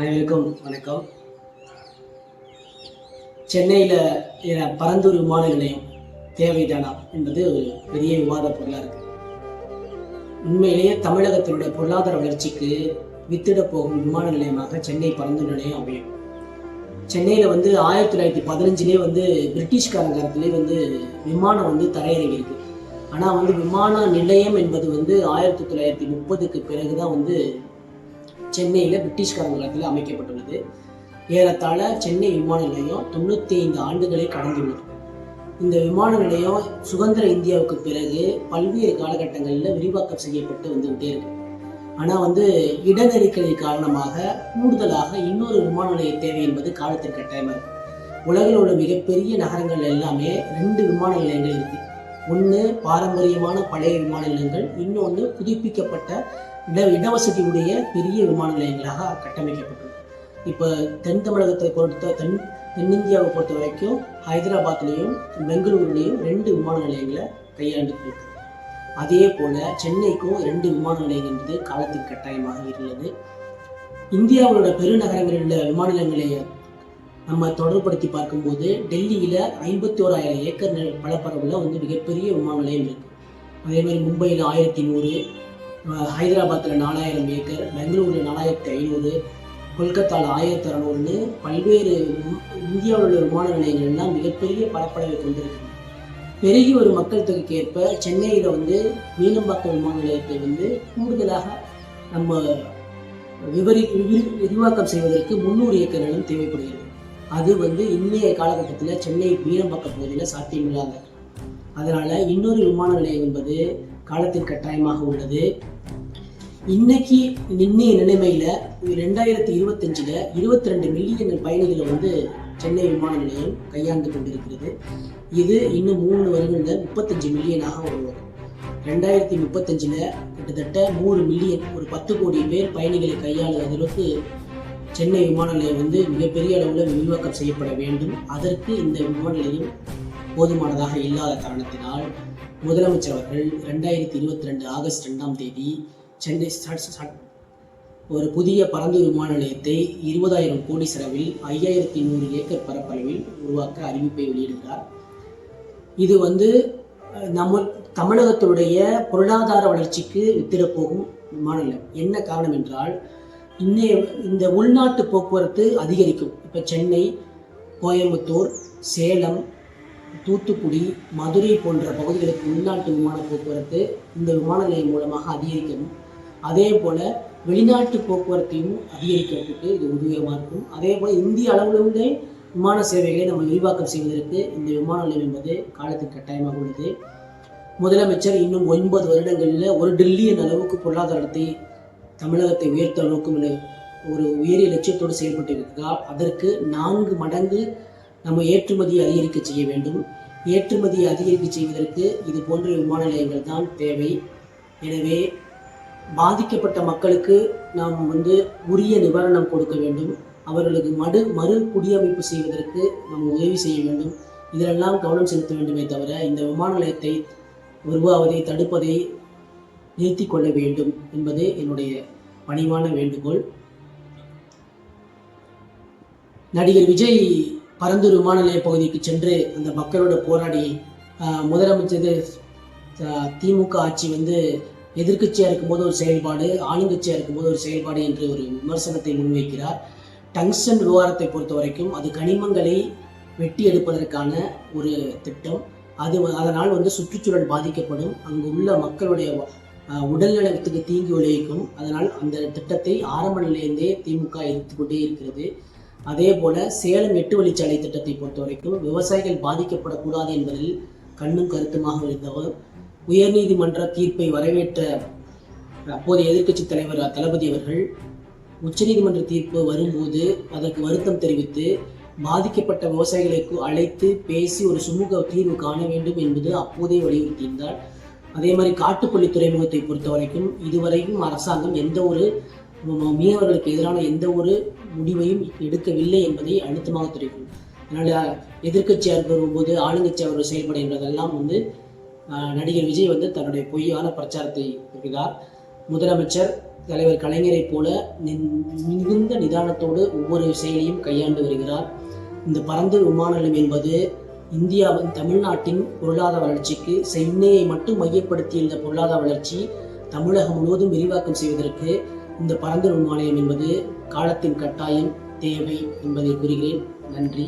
அனைவருக்கும் வணக்கம். சென்னையில் பரந்தூர் விமான நிலையம் தேவைதானா என்பது ஒரு பெரிய விவாத பொருளாக இருக்கு. உண்மையிலேயே தமிழகத்தினுடைய பொருளாதார வளர்ச்சிக்கு வித்திட போகும் விமான நிலையமாக சென்னை பரந்தூர் நிலையம் அமையும். சென்னையில் வந்து ஆயிரத்தி தொள்ளாயிரத்தி பதினஞ்சுலேயே வந்து பிரிட்டிஷ்காரங்க காலத்திலே வந்து விமானம் வந்து தரையிறங்கியிருக்கு. ஆனால் வந்து விமான நிலையம் என்பது வந்து ஆயிரத்தி தொள்ளாயிரத்தி முப்பதுக்கு பிறகு தான் வந்து சென்னையில் பிரிட்டிஷ்காரங்க காலத்தில் அமைக்கப்பட்டுள்ளது. ஏறத்தாழ சென்னை விமான நிலையம் தொண்ணூற்றி ஐந்து ஆண்டுகளை கடந்துள்ளது. இந்த விமான நிலையம் சுதந்திர இந்தியாவுக்கு பிறகு பல்வேறு காலகட்டங்களில் விரிவாக்கம் செய்யப்பட்டு வந்துகிட்டே இருக்கு. ஆனால் வந்து இட நெருக்கடி காரணமாக கூடுதலாக இன்னொரு விமான நிலைய தேவை என்பது காலத்தின் கட்டாயமாக இருக்கு. உலகில் உள்ள மிகப்பெரிய நகரங்கள் எல்லாமே ரெண்டு விமான நிலையங்கள் இருக்கு. ஒன்று பாரம்பரியமான பழைய விமான நிலையங்கள் இன்னொன்று புதுப்பிக்கப்பட்ட இட இடவசதியுடைய பெரிய விமான நிலையங்களாக கட்டமைக்கப்பட்டுள்ளது இப்போ தென் தமிழகத்தை பொறுத்த தென் தென்னிந்தியாவை பொறுத்த வரைக்கும் ஹைதராபாத்லேயும் பெங்களூருலேயும் ரெண்டு விமான நிலையங்களை கையாண்டு இருக்கு அதே போல சென்னைக்கும் ரெண்டு விமான நிலையங்கள் என்பது காலத்தின் கட்டாயமாக இருந்தது. இந்தியாவோட பெருநகரங்களில் உள்ள விமான நிலையங்களை நம்ம தொடர்படுத்தி பார்க்கும்போது டெல்லியில் ஐம்பத்தி ஓராயிரம் ஏக்கர் நில- வந்து மிகப்பெரிய விமான நிலையம் இருக்கு. அதே மாதிரி மும்பையில் ஆயிரத்தி நூறு ஹைதராபாத்தில் நாலாயிரம் ஏக்கர் பெங்களூரில் நாலாயிரத்தி ஐநூறு கொல்கத்தாவில் ஆயிரத்தி அறநூறுன்னு பல்வேறு இந்தியாவில் உள்ள விமான நிலையங்கள்லாம் மிகப்பெரிய பரப்பளவை கொண்டிருக்கு பெருகி வரும் மக்கள் தொகைக்கு ஏற்ப சென்னையில் வந்து மீனம்பாக்கம் விமான நிலையத்தை வந்து கூடுதலாக நம்ம விவரி விரிவாக்கம் செய்வதற்கு முந்நூறு ஏக்கர் நிலம் தேவைப்படுகிறது. அது வந்து இன்றைய காலகட்டத்தில் சென்னை மீனம்பாக்கம் பகுதியில் சாத்தியமில்லாத அதனால் இன்னொரு விமான நிலையம் என்பது காலத்தின் கட்டாயமாக உள்ளது. இன்னைக்கு நின்னைய நிலைமையில ரெண்டாயிரத்தி இருபத்தஞ்சில் இருபத்தி ரெண்டு மில்லியன் பயணிகளை வந்து சென்னை விமான நிலையம் கையாண்டு கொண்டிருக்கிறது. இது இன்னும் மூணு வருடங்களில் முப்பத்தஞ்சு மில்லியனாக உருவாகும் ரெண்டாயிரத்தி முப்பத்தஞ்சில் கிட்டத்தட்ட நூறு மில்லியன் ஒரு பத்து கோடி பேர் பயணிகளை கையாளும் அளவுக்கு சென்னை விமான நிலையம் வந்து மிகப்பெரிய அளவில் விரிவாக்கம் செய்யப்பட வேண்டும். அதற்கு இந்த விமான நிலையம் போதுமானதாக இல்லாத காரணத்தினால் முதலமைச்சர் அவர்கள் ரெண்டாயிரத்தி இருபத்தி ரெண்டு ஆகஸ்ட் ரெண்டாம் தேதி சென்னை ஒரு புதிய பரந்தூர் விமான நிலையத்தை இருபதாயிரம் கோடி செலவில் ஐயாயிரத்தி நூறு ஏக்கர் பரப்பளவில் உருவாக்க அறிவிப்பை வெளியிடுகிறார். இது வந்து நம்ம தமிழகத்துடைய பொருளாதார வளர்ச்சிக்கு வித்திடப்போகும் விமான நிலையம். என்ன காரணம் என்றால் இன்னைய இந்த உள்நாட்டு போக்குவரத்து அதிகரிக்கும். இப்போ சென்னை கோயம்புத்தூர் சேலம் தூத்துக்குடி மதுரை போன்ற பகுதிகளுக்கு உள்நாட்டு விமான போக்குவரத்து இந்த விமான நிலையம் மூலமாக அதிகரிக்கணும் அதே போல் வெளிநாட்டு போக்குவரத்தையும் அதிகரிக்கிறதுக்கு இது உதவியமாக இருக்கும். அதே போல் இந்திய அளவிலிருந்தே விமான சேவைகளை நம்ம விரிவாக்கம் செய்வதற்கு இந்த விமான நிலையம் என்பது காலத்துக்கு கட்டாயமாக உள்ளது. முதலமைச்சர் இன்னும் ஒன்பது வருடங்களில் ஒரு டில்லியன் அளவுக்கு பொருளாதாரத்தை தமிழகத்தை உயர்த்த நோக்கம் ஒரு உயரிய லட்சியத்தோடு செயல்பட்டு இருக்கிறார். அதற்கு நான்கு மடங்கு நம்ம ஏற்றுமதியை அதிகரிக்க செய்ய வேண்டும். ஏற்றுமதியை அதிகரிக்க செய்வதற்கு இது போன்ற விமான நிலையங்கள் தான் தேவை. எனவே பாதிக்கப்பட்ட மக்களுக்கு நாம் வந்து உரிய நிவாரணம் கொடுக்க வேண்டும். அவர்களுக்கு மறு மறு குடியமைப்பு செய்வதற்கு நாம் உதவி செய்ய வேண்டும். இதிலெல்லாம் கவனம் செலுத்த வேண்டுமே தவிர இந்த விமான நிலையத்தை உருவாவதை தடுப்பதை நிறுத்தி கொள்ள வேண்டும் என்பது என்னுடைய பணிவான வேண்டுகோள். நடிகர் விஜய் பரந்தூர் விமான நிலைய பகுதிக்கு சென்று அந்த மக்களோட போராடி ஆஹ், முதலமைச்சர் திமுக ஆட்சி வந்து எதிர்கட்சியாக இருக்கும்போது ஒரு செயல்பாடு ஆளுங்கட்சியாக இருக்கும்போது ஒரு செயல்பாடு என்று ஒரு விமர்சனத்தை முன்வைக்கிறார். டங்ஸ்டன் விவகாரத்தை பொறுத்த வரைக்கும் அது கனிமங்களை வெட்டி எடுப்பதற்கான ஒரு திட்டம். அது அதனால் வந்து சுற்றுச்சூழல் பாதிக்கப்படும். அங்கு உள்ள மக்களுடைய உடல்நலத்துக்கு தீங்கு விளைவிக்கும். அதனால் அந்த திட்டத்தை ஆரம்ப நிலையிலேருந்தே திமுக எதிர்த்து கொண்டே இருக்கிறது. அதே போல சேலம் எட்டு வழிச்சாலை திட்டத்தை பொறுத்த வரைக்கும் விவசாயிகள் பாதிக்கப்படக்கூடாது என்பதில் கண்ணும் கருத்துமாக இருந்தவர். உயர்நீதிமன்ற தீர்ப்பை வரவேற்ற அப்போதைய எதிர்க்கட்சி தலைவர் தளபதி அவர்கள் உச்சநீதிமன்ற தீர்ப்பு வரும்போது அதற்கு வருத்தம் தெரிவித்து பாதிக்கப்பட்ட விவசாயிகளுக்கு அழைத்து பேசி ஒரு சுமூக தீர்வு காண வேண்டும் என்பது அப்போதே வலியுறுத்தியிருந்தார். அதே மாதிரி காட்டுப்பள்ளி துறைமுகத்தை பொறுத்த வரைக்கும் இதுவரைக்கும் அரசாங்கம் எந்த ஒரு மீனவர்களுக்கு எதிரான எந்த ஒரு முடிவையும் எடுக்கவில்லை என்பதை அழுத்தமாக தெரிவிக்கும். அதனால் எதிர்க்கட்சியாக வரும்போது ஆளுங்கட்சி அவர்கள் செயல்பட என்பதெல்லாம் வந்து நடிகர் விஜய் வந்து தன்னுடைய பொய்யான பிரச்சாரத்தை இருக்கிறார் முதலமைச்சர் தலைவர் கலைஞரைப் போல மிகுந்த நிதானத்தோடு ஒவ்வொரு செயலையும் கையாண்டு வருகிறார். இந்த பரந்த விமான நிலையம் என்பது இந்தியாவின் தமிழ்நாட்டின் பொருளாதார வளர்ச்சிக்கு சென்னையை மட்டும் மையப்படுத்தி இந்த பொருளாதார வளர்ச்சி தமிழகம் முழுவதும் விரிவாக்கம் செய்வதற்கு இந்த பரந்தரும் ஆலயம் என்பது காலத்தின் கட்டாயம் தேவை என்பதை கூறுகிறேன். நன்றி.